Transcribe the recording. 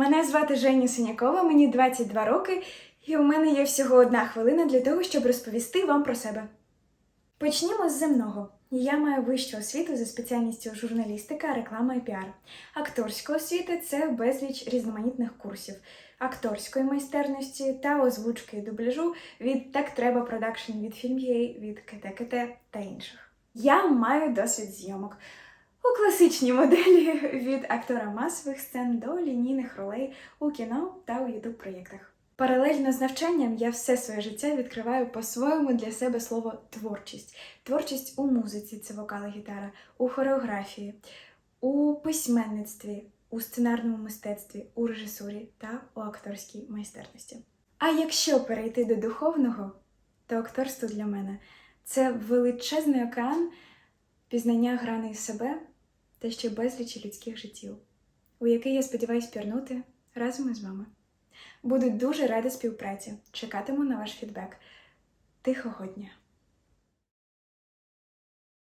Мене звати Женя Синякова, мені 22 роки, і у мене є всього одна хвилина для того, щоб розповісти вам про себе. Почнімо з земного. Я маю вищу освіту за спеціальністю журналістика, реклама і піар. Акторська освіта це безліч різноманітних курсів, акторської майстерності та озвучки і дубляжу від Так треба продакшн від Film.ua, від КТКТ та інших. Я маю досвід зйомок у класичній моделі від актора масових сцен до лінійних ролей у кіно та у ютуб проєктах. Паралельно з навчанням я все своє життя відкриваю по-своєму для себе слово творчість. Творчість у музиці це вокал і гітара, у хореографії, у письменництві, у сценарному мистецтві, у режисурі та у акторській майстерності. А якщо перейти до духовного, то акторство для мене це величезний океан пізнання грани себе та ще безлічі людських життів, у який я сподіваюся пірнути разом із вами. Буду дуже рада співпраці. Чекатиму на ваш фідбек. Тихого дня!